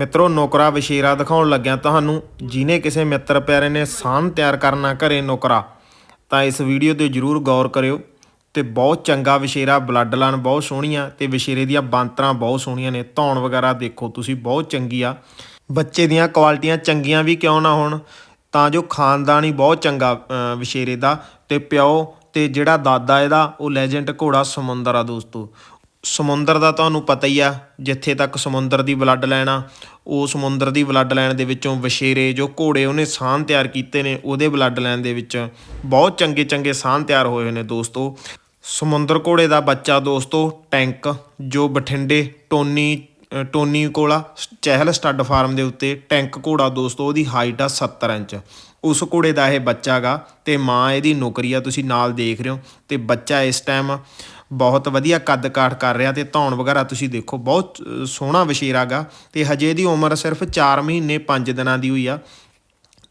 ਮਿੱਤਰੋ ਨੌਕਰਾ ਵਿਸ਼ੇਰਾ ਦਿਖਾਉਣ ਲੱਗਿਆ ਤੁਹਾਨੂੰ ਜਿਨੇ ਕਿਸੇ ਮਿੱਤਰ ਪਿਆਰੇ ਨੇ ਸਾਨ ਤਿਆਰ ਕਰਨਾ ਘਰੇ ਨੌਕਰਾ ਤਾਂ ਇਸ ਵੀਡੀਓ ਤੇ ਜਰੂਰ ਗੌਰ ਕਰਿਓ ਤੇ ਬਹੁਤ ਚੰਗਾ ਵਿਸ਼ੇਰਾ ਬਲੱਡ ਲਾਈਨ ਬਹੁਤ ਸੋਹਣੀਆਂ ਤੇ ਵਿਸ਼ੇਰੇ ਦੀਆਂ ਬਾਂਤਰਾਂ ਬਹੁਤ ਸੋਹਣੀਆਂ ਨੇ ਧੌਣ ਵਗੈਰਾ ਦੇਖੋ ਤੁਸੀਂ ਬਹੁਤ ਚੰਗੀ ਆ। ਬੱਚੇ ਦੀਆਂ ਕੁਆਲਿਟੀਆਂ ਚੰਗੀਆਂ ਵੀ ਕਿਉਂ ਨਾ ਹੋਣ ਤਾਂ ਜੋ ਖਾਨਦਾਨ ਹੀ ਬਹੁਤ ਚੰਗਾ ਅਹ, ਵਿਸ਼ੇਰੇ ਦਾ ਤੇ ਪਿਓ ਤੇ ਜਿਹੜਾ ਦਾਦਾ ਇਹਦਾ ਉਹ ਲੈਜੈਂਡ ਘੋੜਾ ਸਮੁੰਦਰ ਆ ਦੋਸਤੋ। ਸਮੁੰਦਰ ਦਾ ਤੁਹਾਨੂੰ ਪਤਾ ਹੀ ਆ ਜਿੱਥੇ ਤੱਕ ਸਮੁੰਦਰ ਦੀ ਬਲੱਡ ਲਾਈਨ ਆ ਉਹ ਸਮੁੰਦਰ ਦੀ ਬਲੱਡ ਲਾਈਨ ਦੇ ਵਿੱਚੋਂ ਵਿਸ਼ੇਰੇ ਜੋ ਘੋੜੇ ਉਹਨੇ ਸਾਨ ਤਿਆਰ ਕੀਤੇ ਨੇ ਉਹਦੇ ਬਲੱਡ ਲਾਈਨ ਦੇ ਵਿੱਚ ਬਹੁਤ ਚੰਗੇ ਚੰਗੇ ਸਾਨ ਤਿਆਰ ਹੋਏ ਹੋਏ ਨੇ ਦੋਸਤੋ। ਸਮੁੰਦਰ ਘੋੜੇ ਦਾ ਬੱਚਾ ਦੋਸਤੋ ਟੈਂਕ ਜੋ ਬਠਿੰਡੇ ਟੋਨੀ ਅ, ਟੋਨੀ ਕੋਲਾ ਚਹਿਲ ਸਟੱਡ ਫਾਰਮ ਦੇ ਉੱਤੇ ਟੈਂਕ ਘੋੜਾ ਦੋਸਤੋ ਉਹਦੀ ਹਾਈਟ ਆ 70 ਇੰਚ। ਉਸ ਘੋੜੇ ਦਾ ਇਹ ਬੱਚਾ ਗਾ ਤੇ ਮਾਂ ਇਹਦੀ ਨੌਕਰੀ ਆ ਤੁਸੀਂ ਨਾਲ ਦੇਖ ਰਹੇ ਹੋ ਤੇ ਬੱਚਾ ਇਸ ਟਾਈਮ ਬਹੁਤ ਵਧੀਆ ਕੱਦ ਕਾਠ ਕਰ ਰਿਹਾ ਤੇ ਧੌਣ ਵਗੈਰਾ ਤੁਸੀਂ ਦੇਖੋ, ਬਹੁਤ ਸੋਹਣਾ ਵਸ਼ੀਰਾ ਗਾ ਤੇ ਹਜੇ ਇਹਦੀ ਉਮਰ ਸਿਰਫ 4 ਮਹੀਨੇ 5 ਦਿਨਾਂ ਦੀ ਹੋਈ ਆ।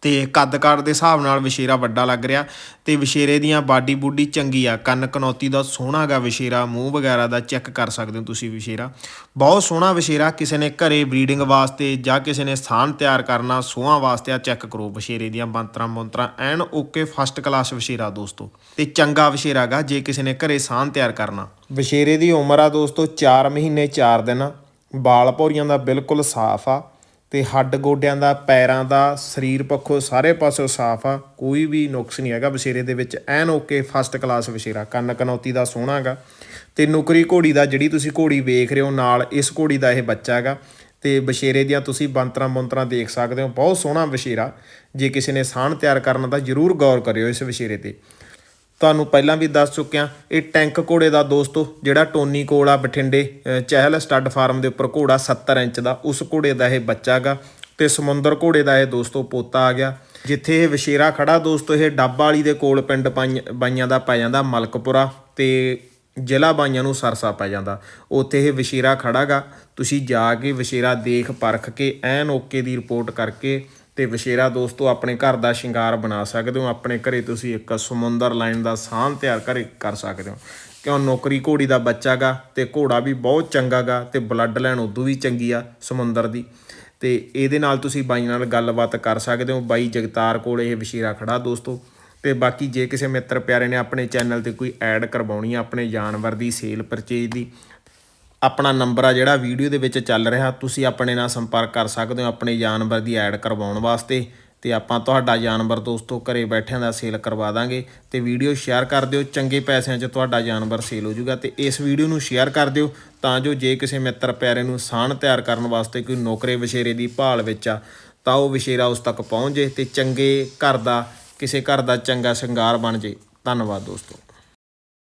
ਤੇ ਕੱਦ ਕਾਠ ਦੇ ਹਿਸਾਬ ਨਾਲ ਵਿਸ਼ੇਰਾ ਵੱਡਾ ਲੱਗ ਰਿਹਾ ਤੇ ਵਿਸ਼ੇਰੇ ਦੀਆਂ ਬਾਡੀ ਬੂਡੀ ਚੰਗੀ ਆ। ਕੰਨ ਕਨੌਤੀ ਦਾ ਸੋਹਣਾ ਗਾ ਵਿਸ਼ੇਰਾ, ਮੂੰਹ ਵਗੈਰਾ ਦਾ ਚੈੱਕ ਕਰ ਸਕਦੇ ਹੋ ਤੁਸੀਂ ਵਿਸ਼ੇਰਾ। ਬਹੁਤ ਸੋਹਣਾ ਵਿਸ਼ੇਰਾ, ਕਿਸੇ ਨੇ ਘਰੇ ਬਰੀਡਿੰਗ ਵਾਸਤੇ ਜਾਂ ਕਿਸੇ ਨੇ ਸਥਾਨ ਤਿਆਰ ਕਰਨਾ, ਸੋਹਾਂ ਵਾਸਤੇ ਆ, ਚੈੱਕ ਕਰੋ ਵਿਸ਼ੇਰੇ ਦੀਆਂ ਬੰਤਰਾਂ ਬੰਤਰਾਂ। ਐਨ ਓਕੇ, ਫਸਟ ਕਲਾਸ ਵਿਸ਼ੇਰਾ ਦੋਸਤੋ। ਤੇ ਚੰਗਾ ਵਿਸ਼ੇਰਾ ਗਾ ਜੇ ਕਿਸੇ ਨੇ ਘਰੇ ਸਾਨ ਤਿਆਰ ਕਰਨਾ। ਵਿਸ਼ੇਰੇ ਦੀ ਉਮਰ ਆ ਦੋਸਤੋ 4 ਮਹੀਨੇ 4 ਦਿਨ। ਬਾਲ ਭੌਰੀਆਂ ਦਾ ਬਿਲਕੁਲ ਸਾਫ਼ ਆ। ਤੇ ਹੱਡ ਗੋਡਿਆਂ ਦਾ, ਪੈਰਾਂ ਦਾ, ਸਰੀਰ ਪੱਖੋਂ ਸਾਰੇ ਪਾਸੋਂ ਸਾਫ਼ ਆ। ਕੋਈ ਵੀ ਨੁਕਸ ਨਹੀਂ ਹੈਗਾ ਵਸ਼ੇਰੇ ਦੇ ਵਿੱਚ। ਐਨ ਓਕੇ ਫਸਟ ਕਲਾਸ ਵਸ਼ੇਰਾ। ਕੰਨ ਕਨੌਤੀ ਦਾ ਸੋਹਣਾ ਹੈਗਾ ਤੇ ਨੁਕਰੀ ਘੋੜੀ ਦਾ, ਜਿਹੜੀ ਤੁਸੀਂ ਘੋੜੀ ਵੇਖ ਰਹੇ ਹੋ ਨਾਲ, ਇਸ ਘੋੜੀ ਦਾ ਇਹ ਬੱਚਾ ਹੈਗਾ ਤੇ ਵਸ਼ੇਰੇ ਦੀਆਂ ਤੁਸੀਂ ਬੰਤਰਾਂ ਬੰਤਰਾਂ ਦੇਖ ਸਕਦੇ ਹੋ। ਬਹੁਤ ਸੋਹਣਾ ਵਸ਼ੇਰਾ। ਜੇ ਕਿਸੇ ਨੇ ਸਾਣ ਤਿਆਰ ਕਰਨਾ ਤਾਂ ਜਰੂਰ ਗੌਰ ਕਰਿਓ ਇਸ ਵਸ਼ੇਰੇ ਤੇ। ਤੁਹਾਨੂੰ ਪਹਿਲਾਂ ਵੀ ਦੱਸ ਚੁੱਕਿਆ, ਇਹ ਟੈਂਕ ਘੋੜੇ ਦਾ ਦੋਸਤੋ, ਜਿਹੜਾ ਟੋਨੀ ਕੋਲ ਆ ਬਠਿੰਡੇ ਚਹਿਲ ਸਟੱਡ ਫਾਰਮ ਦੇ ਉੱਪਰ ਘੋੜਾ 70 ਇੰਚ ਦਾ, ਉਸ ਘੋੜੇ ਦਾ ਇਹ ਬੱਚਾ ਗਾ। ਤੇ ਸਮੁੰਦਰ ਘੋੜੇ ਦਾ ਇਹ ਦੋਸਤੋ ਪੋਤਾ ਆ ਗਿਆ। ਜਿੱਥੇ ਇਹ ਵਿਸ਼ੇਰਾ ਖੜਾ ਦੋਸਤੋ, ਇਹ ਡੱਬਾ ਵਾਲੀ ਦੇ ਕੋਲ ਪਿੰਡ ਪਾਈਆਂ- ਬਾਈਆਂ ਦਾ ਪੈ ਜਾਂਦਾ ਮਲਕਪੁਰਾ ਤੇ ਜ਼ਿਲ੍ਹਾ ਬਾਈਆਂ ਨੂੰ ਸਰਸਾ ਪੈ ਜਾਂਦਾ। ਉੱਥੇ ਇਹ ਵਿਸ਼ੇਰਾ ਖੜਾਗਾ ਤੁਸੀਂ ਜਾ ਕੇ ਵਿਸ਼ੇਰਾ ਦੇਖ ਪਰਖ ਕੇ, ਐਨ ਓਕੇ ਦੀ ਰਿਪੋਰਟ ਕਰਕੇ ਤੇ ਵਿਸ਼ੇਰਾ ਦੋਸਤੋ, ਆਪਣੇ ਘਰ ਦਾ ਸ਼ਿੰਗਾਰ ਬਣਾ ਸਕਦੇ ਹੋ। ਆਪਣੇ ਘਰੇ ਤੁਸੀਂ ਇੱਕ ਸਮੁੰਦਰ ਲਾਈਨ ਦਾ ਸਾਨ ਤਿਆਰ ਕਰ ਕਰ ਸਕਦੇ ਹੋ। ਕਿਉਂ? ਨੌਕਰੀ ਘੋੜੀ ਦਾ ਬੱਚਾ ਗਾ ਤੇ ਘੋੜਾ ਵੀ ਬਹੁਤ ਚੰਗਾ ਗਾ ਤੇ ਬਲੱਡ ਲਾਈਨ ਉਦੋਂ ਵੀ ਚੰਗੀ ਆ ਸਮੁੰਦਰ ਦੀ। ਤੇ ਇਹਦੇ ਨਾਲ ਤੁਸੀਂ ਬਾਈ ਨਾਲ ਗੱਲਬਾਤ ਕਰ ਸਕਦੇ ਹੋ। ਬਾਈ ਜਗਤਾਰ ਕੋਲ ਇਹ ਵਿਸ਼ੇਰਾ ਖੜਾ ਦੋਸਤੋ। ਤੇ ਬਾਕੀ ਜੇ ਕਿਸੇ ਮਿੱਤਰ ਪਿਆਰੇ ਨੇ ਆਪਣੇ ਚੈਨਲ ਤੇ ਕੋਈ ਐਡ ਕਰਵਾਉਣੀ ਆ, ਆਪਣੇ ਜਾਨਵਰ ਦੀ, ਸੇਲ ਪਰਚੇਜ ਦੀ ਆਪਣਾ ਨੰਬਰ ਆ ਜਿਹੜਾ ਵੀਡੀਓ ਦੇ ਵਿੱਚ ਚੱਲ ਰਿਹਾ। ਤੁਸੀਂ ਆਪਣੇ ਨਾਲ ਸੰਪਰਕ ਕਰ ਸਕਦੇ ਹੋ, ਆਪਣੇ ਜਾਨਵਰ ਦੀ ਐਡ ਕਰਵਾਉਣ ਵਾਸਤੇ। ਤੇ ਆਪਾਂ ਤੁਹਾਡਾ ਜਾਨਵਰ ਦੋਸਤੋ ਘਰੇ ਬੈਠਿਆਂ ਦਾ ਸੇਲ ਕਰਵਾ ਦਾਂਗੇ। ਤੇ ਵੀਡੀਓ ਸ਼ੇਅਰ ਕਰ ਦਿਓ, ਚੰਗੇ ਪੈਸਿਆਂ 'ਚ ਤੁਹਾਡਾ ਜਾਨਵਰ ਸੇਲ ਹੋ ਜਾਊਗਾ। ਤੇ ਇਸ ਵੀਡੀਓ ਨੂੰ ਸ਼ੇਅਰ ਕਰ ਦਿਓ ਤਾਂ ਜੋ ਜੇ ਕਿਸੇ ਮਿੱਤਰ ਪਿਆਰੇ ਨੂੰ ਸਾਣ ਤਿਆਰ ਕਰਨ ਵਾਸਤੇ ਕੋਈ ਨੌਕਰੇ ਵਿਸ਼ੇਰੇ ਦੀ ਭਾਲ ਵਿੱਚ ਆ, ਤਾਂ ਉਹ ਵਿਸ਼ੇਰਾ ਉਸ ਤੱਕ ਪਹੁੰਚ ਜੇ ਤੇ ਚੰਗੇ ਘਰ ਦਾ, ਕਿਸੇ ਘਰ ਦਾ ਚੰਗਾ ਸ਼ਿੰਗਾਰ ਬਣ ਜੇ। ਧੰਨਵਾਦ ਦੋਸਤੋ।